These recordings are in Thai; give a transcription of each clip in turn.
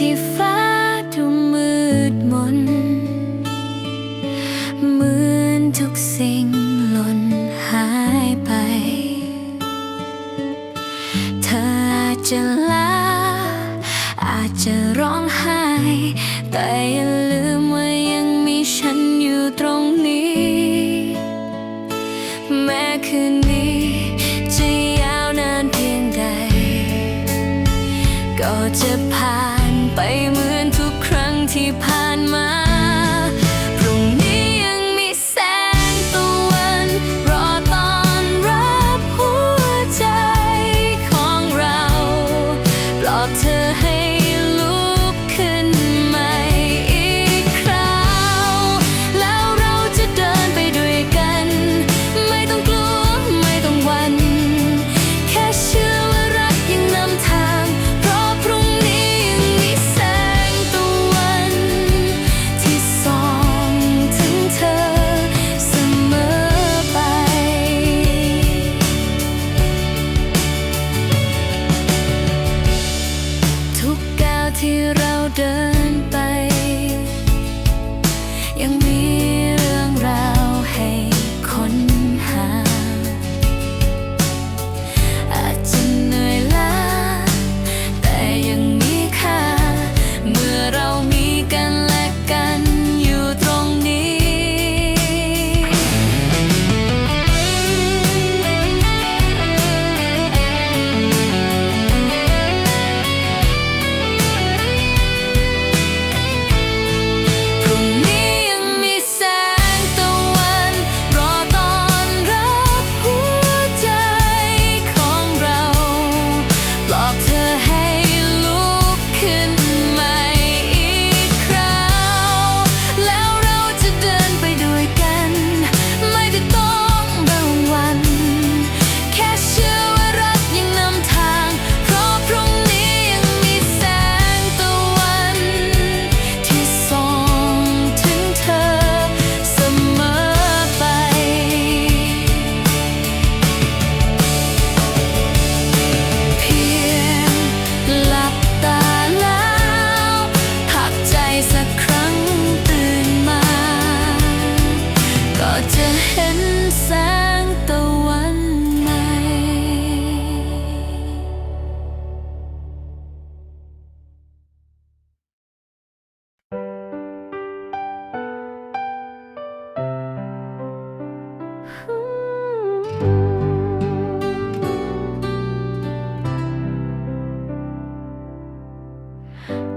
ที่ฟ้าดูมืดมนเหมือนทุกสิ่งลนหายไป เธออาจจะลาอาจจะร้องไห้ แต่อย่าลืมว่ายังมีฉันอยู่ตรงนี้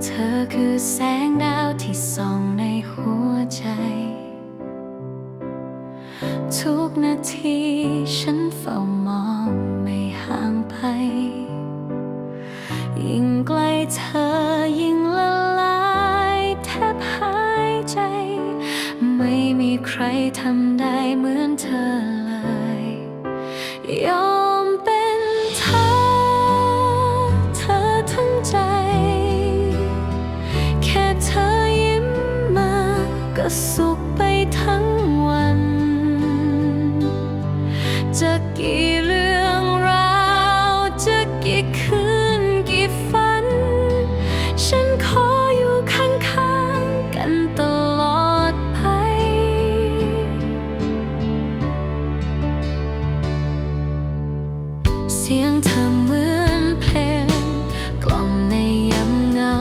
เธอคือแสงดาวที่ส่องในหัวใจ ทุกนาทีฉันเฝ้ามองไม่ห่างไป สียงเธอเหมือนเพลง กล่อมในยามเงา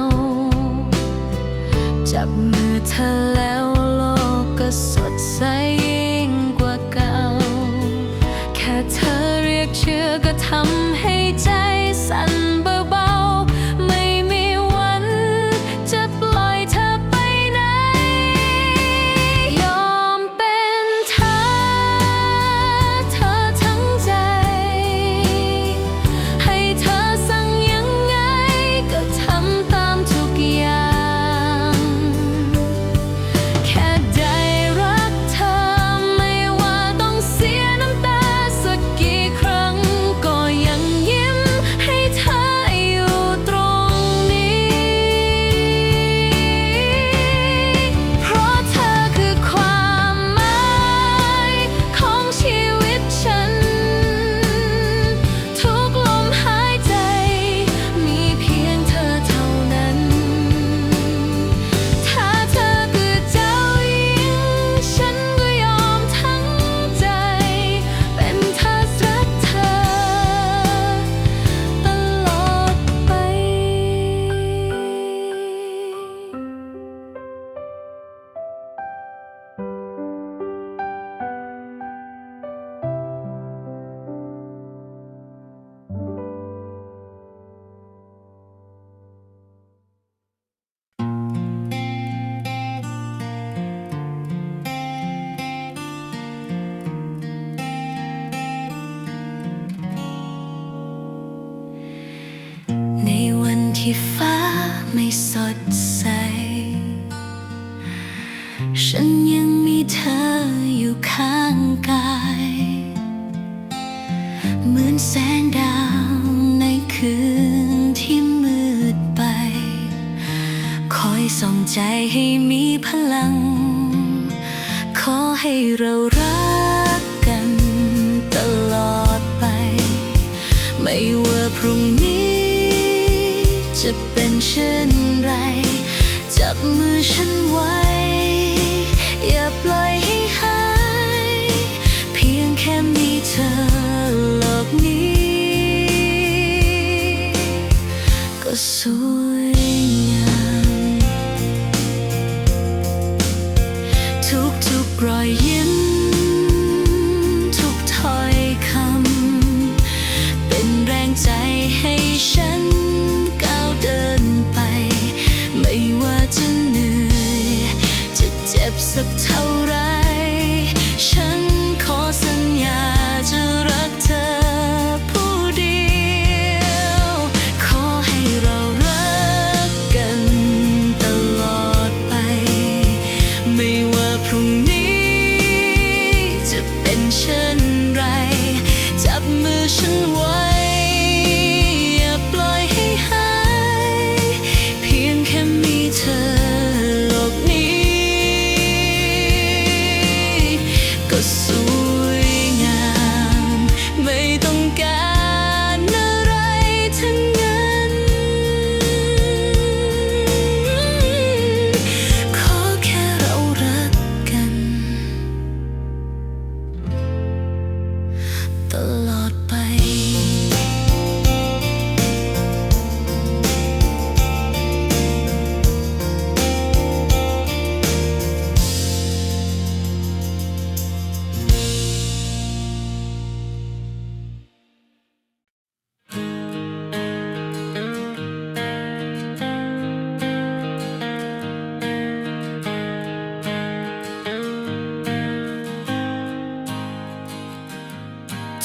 จับมือเธอ ดใส ฉันยังมีเธออยู่ข้างกาย เหมือนแสงดาวในคืนที่มืดไป คอยส่องใจให้มีพลัง ขอให้เรา จะเป็นเช่นไร จับมือฉันไว้ อย่าปล่อยให้หาย เพียงแค่มีเธอโลกนี้ ก็สวยงามทุกทุกรอยยิ้มทุกถ้อยคำ เป็นแรงใจให้ฉัน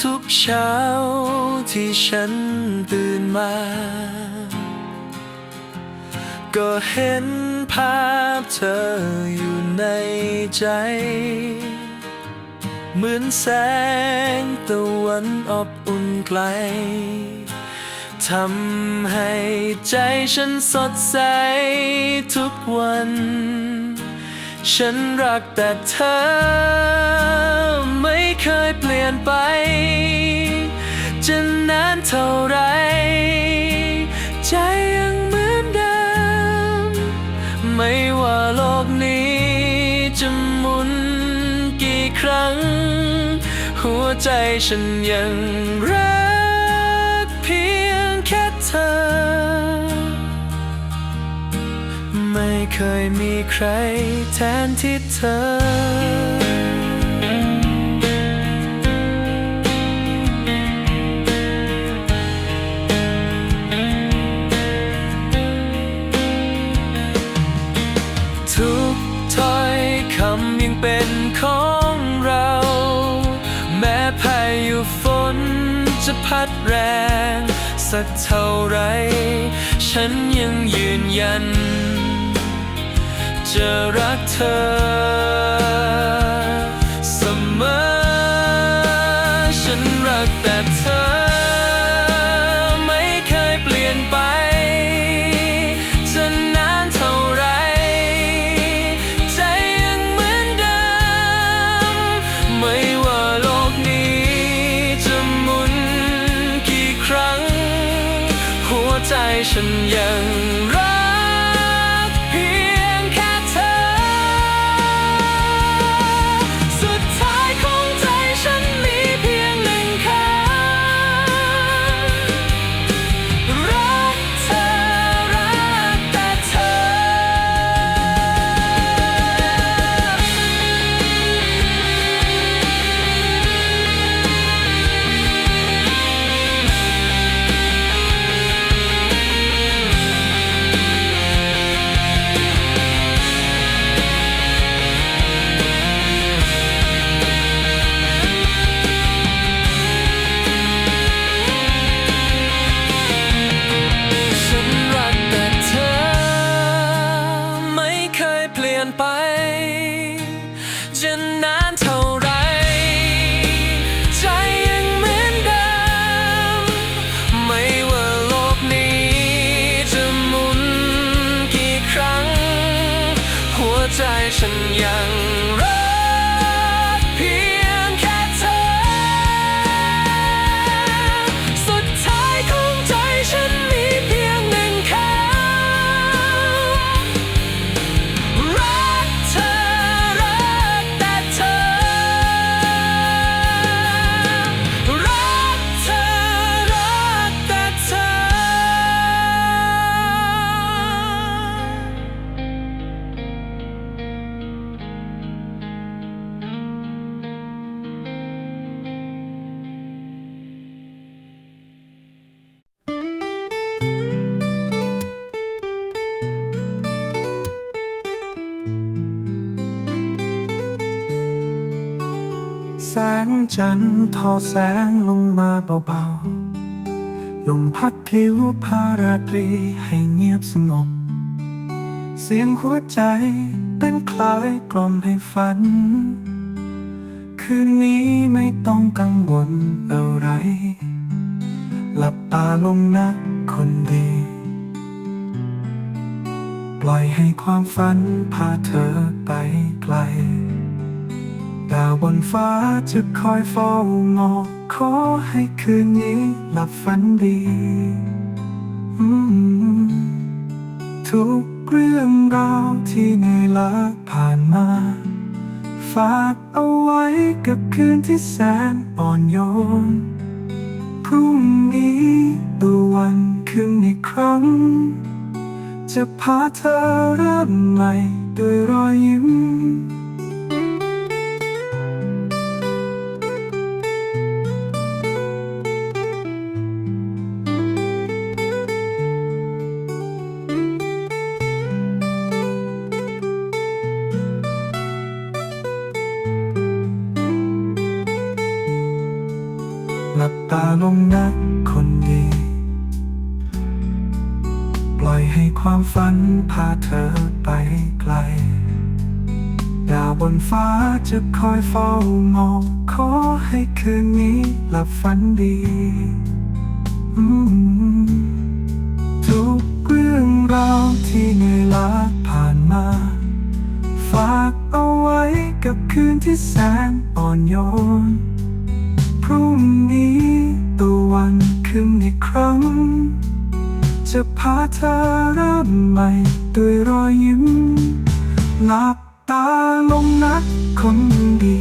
ทุกเช้าที่ฉันตื่นมา ก็เห็นภาพเธออยู่ในใจ เหมือนแสงตะวันอบอุ่นไกลทำให้ใจฉันสดใสทุกวัน ฉันรักแต่เธอไม่ เคยเปลี่ยนไป จะนานเท่าไร ใจยังเหมือนเดิม ไม่ว่าโลกนี้จะหมุนกี่ครั้ง หัวใจฉันยังรักเพียงแค่เธอ ไม่เคยมีใครแทนที่เธอ สักเท่าไร ฉันยังยืนยัน จะรักเธอ ฉันยังรัก แสงจันทร์ทอแสงลงมาเบาๆลมพัดผิวพาราตรีให้เงียบสงบ เสียงหัวใจเต้นคล้ายกล่อมให้ฝัน คืนนี้ไม่ต้องกังวลอะไร หลับตาลงนะคนดี ปล่อยให้ความฝันพาเธอไปไกล ดาวบนฟ้าจะคอยเฝ้ามองขอให้คืนนี้หลับฝันดี ทุกเรื่องราวที่เหนื่อยล้าผ่านมา ฝากเอาไว้กับคืนที่แสนอ่อนโยน พรุ่งนี้ดูวันขึ้นอีกครั้ง จะพาเธอเริ่มใหม่ด้วยรอยยิ้ม ลงนะคนดี ปล่อยให้ความฝันพาเธอไปไกล ดาวบนฟ้าจะคอยเฝ้ามอง ขอให้คืนนี้หลับฝันดีทุกเรื่องราวที่เหนื่อยล้าผ่านมา ฝากเอาไว้กับคืนที่แสนอ่อนโยนพรุ่งนี้ ขึ้นอีกครั้ง จะพาเธอเริ่มใหม่ด้วยรอยยิ้มหลับตาลงนักคนดี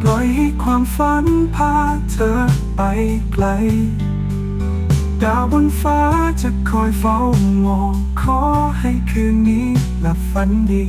ปล่อยให้ความฝันพาเธอไปไกลดาวบนฟ้าจะคอยเฝ้ามองขอให้คืนนี้หลับฝันดี